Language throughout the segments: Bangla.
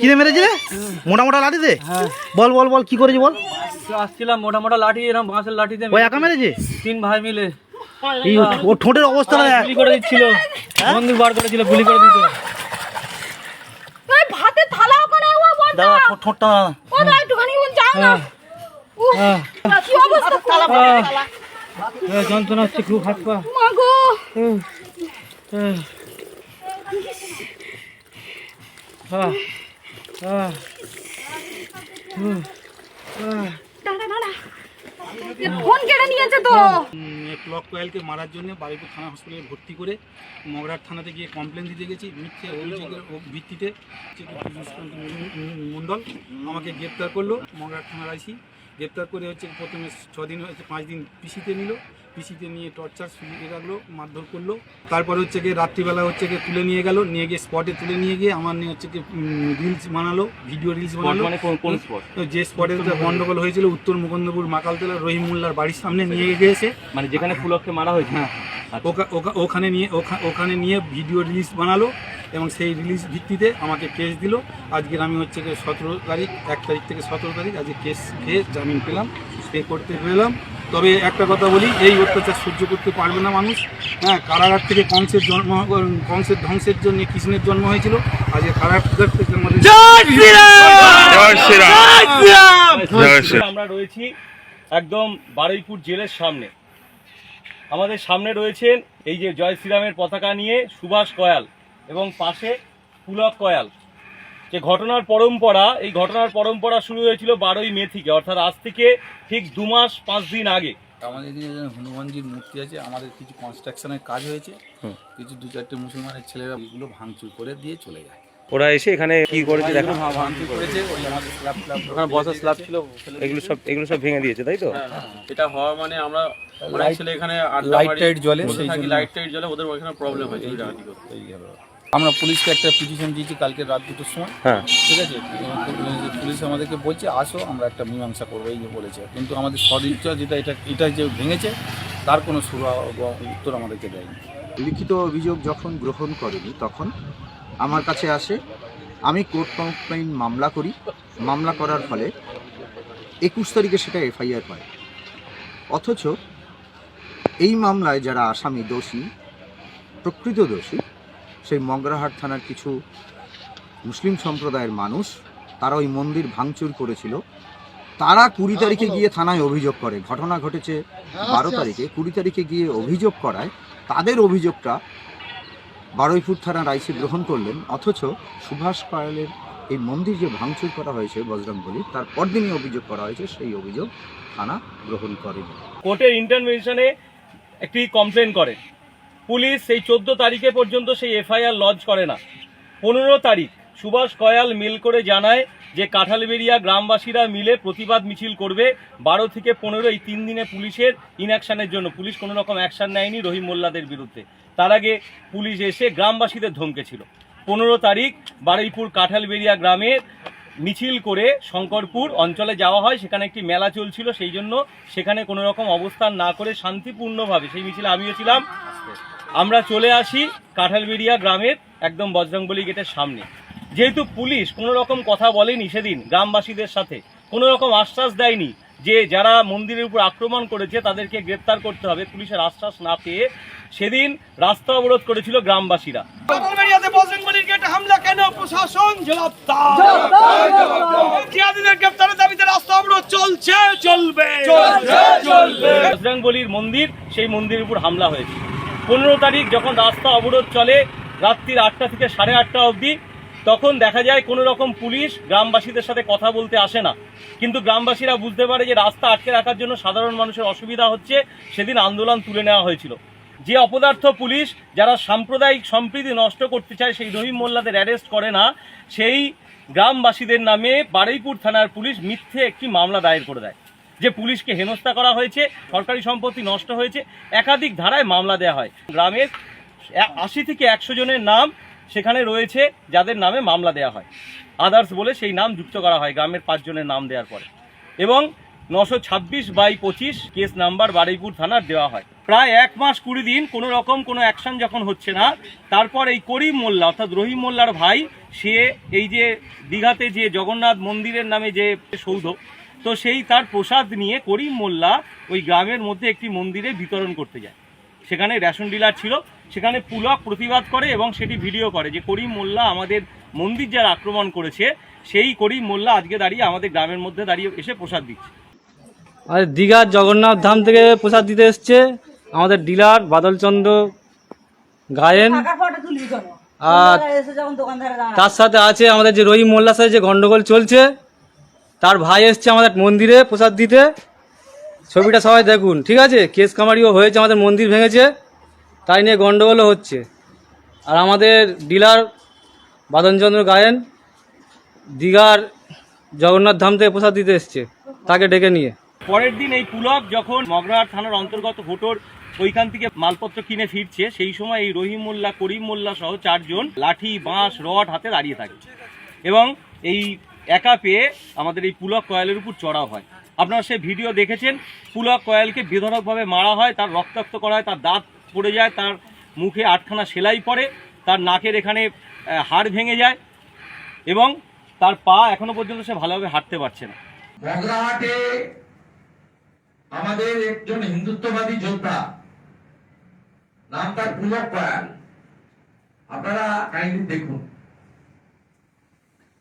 কিনে মেরেছি রে মোটা মোটা লাঠিতে বল বল বল কি করেছি বল? আসছিলাম মোটা মোটা লাঠি এরকম বাঁশের লাঠিতে ওই একা মেরেছে? তিন ভাই মিলে। এই ওর ঠোঁটের অবস্থা না গুলি করে দিচ্ছিল। বন্দুক বার করেছিল গুলি করে দিত ভাতে থালা ওখানে ও ঠোঁটটা ও না একটুখানি যাও না। কি অবস্থা? থালা থালা হ্যাঁ, যন্ত্রণা হচ্ছে খুব হাত পা। মা গো হ্যাঁ। হ্যাঁ। হ্যাঁ। দাঁড়া দাঁড়া এ ক্লক মারার জন্য হসপিটালে ভর্তি করে মগরাট থানাতে গিয়ে কমপ্লেন দিতে গেছি। ভিত্তিতে মণ্ডল আমাকে গ্রেপ্তার করল। মগরাট থানার করে হচ্ছে প্রথমে ছদিন হচ্ছে পাঁচ দিন পিসিতে নিল। পিসিতে নিয়ে টর্চার শুরু রাখল মারধর করল। তারপরে হচ্ছে গিয়ে রাত্রিবেলা হচ্ছে গিয়ে তুলে নিয়ে গেল নিয়ে গিয়ে স্পটে তুলে নিয়ে গিয়ে আমার নিয়ে হচ্ছে গিয়ে রিলস বানালো ভিডিও রিলস বানালো। তো যে স্পটে গন্ডগোল হয়েছিল উত্তর মুকুন্দপুর মাকালতলা রহিম মোল্লার বাড়ির সামনে নিয়ে গিয়েছে। মানে যেখানে ফুলককে মারা হয়েছে? হ্যাঁ। ওকা- ওখানে নিয়ে ওখা- ওখানে নিয়ে ভিডিও রিলিজ বানালো এবং সেই রিলিজ ভিত্তিতে আমাকে কেস দিল। আজকের আমি হচ্ছে সতেরো তারিখ এক তারিখ থেকে সতেরো তারিখ আজকে কেস খেয়ে জামিন পেলাম পে করতে পেলাম। তবে একটা কথা বলি এই অত্যাচার সহ্য করতে পারবে না মানুষ। হ্যাঁ কারাগার থেকে কংসের জন্ম কংসের ধ্বংসের জন্য কৃষ্ণের জন্ম হয়েছিল। আজকে কারাগার থেকে আমাদের আমরা রয়েছি একদম বারুইপুর জেলের সামনে। আমাদের সামনে রয়েছেন এই যে জয় শ্রীরামের পতাকা নিয়ে সুভাষ কয়াল এবং পাশে পুলক কয়াল। যে ঘটনার পরম্পরা এই ঘটনার পরম্পরা শুরু হয়েছিল বারোই মে থেকে অর্থাৎ আজ থেকে ঠিক দু মাস পাঁচ দিন আগে। আমাদের এখানে যেন হনুমানজির মূর্তি আছে আমাদের কিছু কনস্ট্রাকশনের কাজ হয়েছে। কিছু দু চারটে মুসলমানের ছেলেরা এগুলো ভাঙচুর করে দিয়ে চলে যায়। ওরা এসে এখানে কি করেছে দেখো। এগুলো ভাঙচুর করেছে ওই আমাদের স্ল্যাব স্ল্যাব ওখানে বসার স্ল্যাব ছিল। এগুলো সব এগুলো সব ভেঙে দিয়েছে তাই তো? এটা হওয়া মানে আমরা অনেক ছেলে এখানে লাইট টাইট জ্বলে সেই থাকি লাইট টাইট জ্বলে ওদের ওখানে প্রবলেম হয়েছে এই আমরা পুলিশকে একটা পিটিশন দিয়েছি কালকে রাত দুটোর সময়। হ্যাঁ। ঠিক আছে? পুলিশ আমাদেরকে বলছে আসো আমরা একটা মীমাংসা করব। এই যে বলেছে। কিন্তু আমাদের সদিচ্ছা যেটা এটা এটা যে ভেঙেছে তার কোনো সুরা বা উত্তর আমাদেরকে দেয়নি। লিখিত অভিযোগ যখন গ্রহণ করেনি তখন আমার কাছে আসে আমি কোর্ট কমপ্লেইন মামলা করি। মামলা করার ফলে একুশ তারিখে সেটা এফআইআর হয়। অথচ এই মামলায় যারা আসামি দোষী প্রকৃত দোষী সেই মগরাহাট থানার কিছু মুসলিম সম্প্রদায়ের মানুষ, তারা ওই মন্দির ভাঙচুর করেছিল। তারা কুড়ি তারিখে গিয়ে থানায় অভিযোগ করে। ঘটনা ঘটেছে বারো তারিখে। কুড়ি তারিখে গিয়ে অভিযোগ করায়। তাদের অভিযোগটা বারুইপুর থানার আইসি গ্রহণ করলেন। অথচ সুভাষ কয়ালের এই মন্দির যে ভাঙচুর করা হয়েছে বজরংবলী তার পরদিনই অভিযোগ করা হয়েছে, সেই অভিযোগ থানা গ্রহণ করেনি। কোর্টের ইন্টারভেনশনে একটি কমপ্লেন করে। পুলিশ সেই চোদ্দ তারিখে পর্যন্ত সেই এফআইআর লজ করে না। পনেরো তারিখ সুভাষ কয়াল মেল করে জানায় যে কাঁঠালবেড়িয়া গ্রামবাসীরা মিলে প্রতিবাদ মিছিল করবে। বারো থেকে পনেরো এই তিন দিনে পুলিশের ইনঅ্যাকশনের জন্য। পুলিশ কোনো রকম অ্যাকশন নেয়নি রহিম মোল্লাদের বিরুদ্ধে। তার আগে পুলিশ এসে গ্রামবাসীদের ধমকেছিল পনেরো তারিখ বারুইপুর কাঁঠালবেড়িয়া গ্রামের মিছিল করে শঙ্করপুর অঞ্চলে যাওয়া হয়। সেখানে একটি মেলা চলছিল। সেই জন্য সেখানে কোনো রকম অবস্থান না করে শান্তিপূর্ণভাবে সেই মিছিলে আমিও ছিলাম। আমরা চলে আসি কাঁঠালবেড়িয়া গ্রামের একদম বজরংবলী গেটের সামনে। যেহেতু পুলিশ কোনো রকম কথা বলেনি সেদিন গ্রামবাসীদের সাথে কোনো রকম আশ্বাস দেয়নি যে যারা মন্দিরের উপর আক্রমণ করেছে তাদেরকে গ্রেপ্তার করতে হবে পুলিশের আশ্বাস না পেয়ে সেদিন রাস্তা অবরোধ করেছিল গ্রামবাসীরা। হামলা কেন? প্রশাসন গ্রেপ্তারের দাবিতে রাস্তা অবরোধ চলছে চলবে। বজরংবলির মন্দির সেই মন্দিরের উপর হামলা হয়েছে। পনেরো তারিখ যখন রাস্তা অবরোধ চলে, রাত্রির আটটা থেকে সাড়ে আটটা অবধি, তখন দেখা যায় কোনো রকম পুলিশ গ্রামবাসীদের সাথে কথা বলতে আসে না। কিন্তু গ্রামবাসীরা বুঝতে পারে যে রাস্তা আটকে রাখার জন্য সাধারণ মানুষের অসুবিধা হচ্ছে, সেদিন আন্দোলন তুলে নেওয়া হয়েছিল। যে অপদার্থ পুলিশ যারা সাম্প্রদায়িক সম্প্রীতি নষ্ট করতে চায়, সেই রহিম মোল্লাদের অ্যারেস্ট করে না, সেই গ্রামবাসীদের নামে বারুইপুর থানার পুলিশ মিথ্যে একটি মামলা দায়ের করে দেয়। যে পুলিশকে হেনস্থা করা হয়েছে, সরকারি সম্পত্তি নষ্ট হয়েছে, একাধিক ধারায় মামলা দেওয়া হয়। গ্রামের আশি থেকে একশো জনের নাম সেখানে রয়েছে, যাদের নামে মামলা দেওয়া হয়। আদার্স বলে সেই নাম যুক্ত করা হয় গ্রামের পাঁচজনের নাম দেওয়ার পরে। এবং নশো ছাব্বিশ বাই পঁচিশ কেস নাম্বার বারুইপুর থানার দেওয়া হয়। প্রায় এক মাস কুড়ি দিন কোনো রকম কোনো অ্যাকশন যখন হচ্ছে না, তারপর এই করিম মোল্লা অর্থাৎ রহিম মোল্লার ভাই, সে এই যে দীঘাতে যে জগন্নাথ মন্দিরের নামে যে সৌধ তো সেই তার প্রসাদ নিয়ে করিম মোল্লা ওই গ্রামের মধ্যে একটি মন্দিরে বিতরণ করতে যায়। সেখানে রেশন ডিলার ছিল সেখানে পুলক প্রতিবাদ করে এবং সেটি ভিডিও করে যে করিম মোল্লা আমাদের মন্দির যারা আক্রমণ করেছে সেই করিম মোল্লা আজকে দাঁড়িয়ে আমাদের গ্রামের মধ্যে দাঁড়িয়ে এসে প্রসাদ দিচ্ছে। আর দীঘার জগন্নাথ ধাম থেকে প্রসাদ দিতে এসছে। আমাদের ডিলার বাদলচন্দ্র গায়েন। আর তার সাথে আছে আমাদের যে রহিম মোল্লার সাথে যে গন্ডগোল চলছে তার ভাই এসছে আমাদের মন্দিরে প্রসাদ দিতে। ছবিটা সবাই দেখুন, ঠিক আছে? কেস কামারিও হয়েছে, আমাদের মন্দির ভেঙেছে, তাই নিয়ে গন্ডগোলও হচ্ছে। আর আমাদের ডিলার বাদনচন্দ্র গায়েন দীঘার জগন্নাথ ধাম থেকে প্রসাদ দিতে এসছে, তাকে ডেকে নিয়ে। পরের দিন এই পুলক যখন মগরাহাট থানার অন্তর্গত হোটোর ওইখান থেকে মালপত্র কিনে ফিরছে, সেই সময় এই রহিম মোল্লা, করিম মোল্লা সহ চারজন লাঠি, বাঁশ, রড হাতে দাঁড়িয়ে থাকে। এবং এই একা পেয়ে আমাদের এই পুলক কয়েলের উপর চড়াও হয়। আপনারা সেই ভিডিও দেখেছেন, পুলক কয়েলকে বেধড়কভাবে মারা হয়, তার রক্তাক্ত করা হয়, তার দাঁত পড়ে যায়, তার মুখে আটখানা সেলাই পড়ে, তার নাকের এখানে হাড় ভেঙে যায় এবং তার পা এখনও পর্যন্ত সে ভালোভাবে হাঁটতে পারছে না। আমাদের একজন হিন্দুত্ববাদী যোদ্ধা নাম তার পুলক কয়াল। আপনারা কাইন্ডলি দেখুন।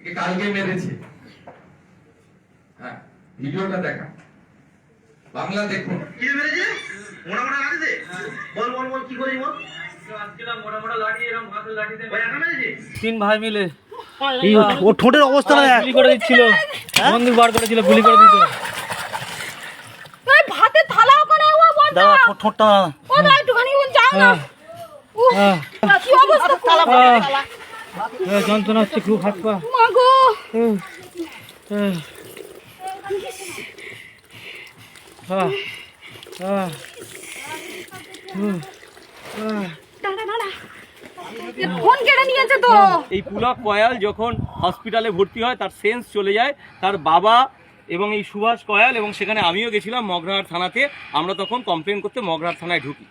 একে কালকে মেরেছে। হ্যাঁ ভিডিওটা দেখা। বাংলা দেখুন কি মেরেছে? মোড়া মোড়া লাঠিতে বল বল বল কি করি বল? তিন ভাই মিলে। এই ও ঠোঁটের অবস্থা। গুলি করে দিচ্ছিল। মন্দির বার করেছিল গুলি করে দিত। থালা ওখানে ও ঠোঁটটা ও একটুখানি ও না। কি অবস্থা থালা থালা। যন্ত্রণা হচ্ছে খুব হাত পা। তো। এই পুলক কয়াল যখন হসপিটালে ভর্তি হয় তার সেন্স চলে যায়। তার বাবা এবং এই সুভাষ কয়াল এবং সেখানে আমিও গেছিলাম মগরাহাট থানাতে। আমরা তখন কমপ্লেন করতে মগরাহাট থানায় ঢুকি।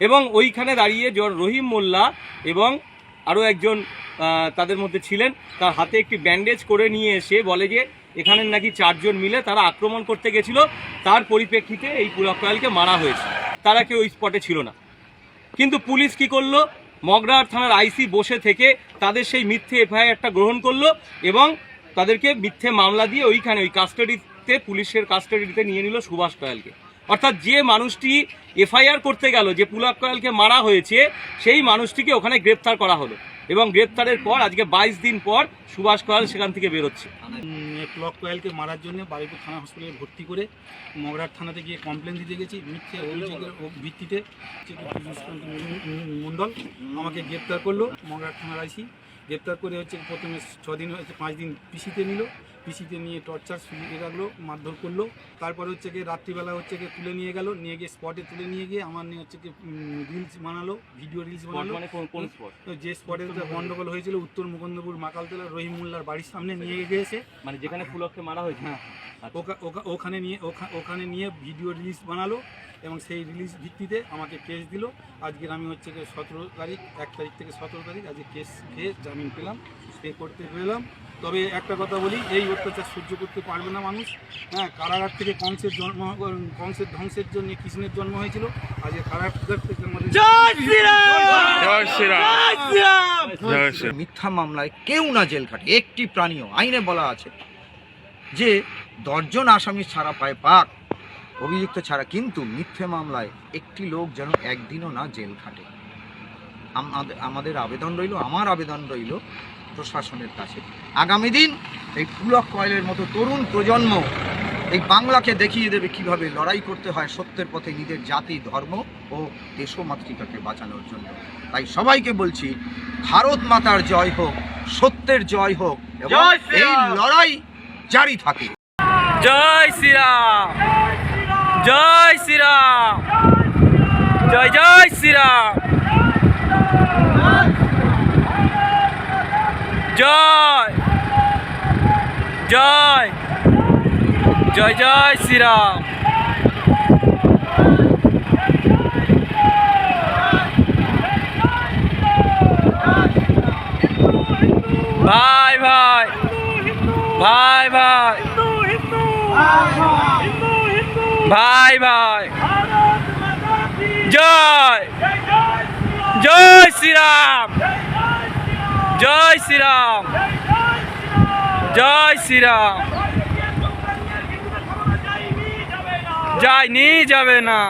এবং ওইখানে দাঁড়িয়ে জন রহিম মোল্লা এবং আরও একজন তাদের মধ্যে ছিলেন। তার হাতে একটি ব্যান্ডেজ করে নিয়ে এসে বলে যে, এখানে নাকি চারজন মিলে তারা আক্রমণ করতে গেছিল। তার পরিপ্রেক্ষিতে এই পুলক মারা হয়েছে। তারা কেউ ওই স্পটে ছিল না। কিন্তু পুলিশ কি করল? মগরার থানার আইসি বসে থেকে তাদের সেই মিথ্যে এফআইআরটা গ্রহণ করল এবং তাদেরকে মিথ্যে মামলা দিয়ে ওইখানে ওই কাস্টাডিতে পুলিশের কাস্টাডিতে নিয়ে নিল সুভাষ কয়ালকে। অর্থাৎ যে মানুষটি এফআইআর করতে গেল, যে পুলক কয়ালকে মারা হয়েছে, সেই মানুষটিকে ওখানে গ্রেপ্তার করা হলো। এবং গ্রেপ্তারের পর, আজকে বাইশ দিন পর, সুভাষ কয়াল সেখান থেকে বেরোচ্ছে। ক্লক কয়ালকে মারার জন্য বারুইপুর থানা হসপিটালে ভর্তি করে মগরার থানাতে গিয়ে কমপ্লেন দিতে গেছি। মিথ্যে অভিযোগের ভিত্তিতে মণ্ডল আমাকে গ্রেপ্তার করল মগরার থানার আইসি। গ্রেপ্তার করে হচ্ছে প্রথমে ছদিন হচ্ছে পাঁচ দিন পিসিতে নিল। পিসিতে নিয়ে টর্চার শুরু রাখল মারধর করল। তারপরে হচ্ছে গিয়ে রাত্রিবেলা হচ্ছে গিয়ে তুলে নিয়ে গেল নিয়ে গিয়ে স্পটে তুলে নিয়ে গিয়ে আমার নিয়ে হচ্ছে কি রিলস বানালো ভিডিও রিলস বানালো। বর্তমানে কোন কোন স্পট যে স্পটে গন্ডগোল হয়েছিল উত্তর মুকুন্দপুর মাকালতলা রহিমুল্লার বাড়ির সামনে নিয়ে গিয়েছে। মানে যেখানে পুলককে মারা হয়েছে? হ্যাঁ। ওকা- ওখানে নিয়ে ওখা- ওখানে নিয়ে ভিডিও রিলিজ বানালো এবং সেই রিলিজ ভিত্তিতে আমাকে কেস দিল। আজকের আমি হচ্ছে গিয়ে সতেরো তারিখ এক তারিখ থেকে সতেরো তারিখ আজকে কেস খেয়ে জামিন পেলাম পে করতে পেলাম। তবে একটা কথা বলি এই অত্যাচার সহ্য করতে পারবে না মানুষ। হ্যাঁ কারাগার থেকে কংসের জন্ম কংসের ধ্বংসের জন্য কৃষ্ণের জন্ম হয়েছিল। আজকে কারাগার থেকে আমাদের মিথ্যা মামলায় কেউ না জেল খাটে একটি প্রাণীও। আইনে বলা আছে যে দশজন আসামি ছাড়া পায় পাক। অভিযুক্ত ছাড়া কিন্তু মিথ্যে মামলায় একটি লোক যেন একদিনও না জেল খাটে। আমাদের আমাদের আবেদন রইল আমার আবেদন রইল প্রশাসনের কাছে। আগামী দিন এই পুলক কয়েলের মতো তরুণ প্রজন্ম এই বাংলাকে দেখিয়ে দেবে কীভাবে লড়াই করতে হয় সত্যের পথে নিজের জাতি ধর্ম ও দেশ দেশমাতৃকাকে বাঁচানোর জন্য। তাই সবাইকে বলছি ভারত মাতার জয় হোক সত্যের জয় হোক এবং এই লড়াই জারি থাকে। জয় শ্রীরাম জয় শ্রীরাম জয় জয় শ্রীরাম জয়। জয়। জয় জয় শ্রীরাম। ভাই ভাই। ভাই ভাই। ভাই ভাই। জয়। জয় শ্রীরাম। জয় শ্রীরাম। জয় শ্রীরাম। যায়নি যাবে না।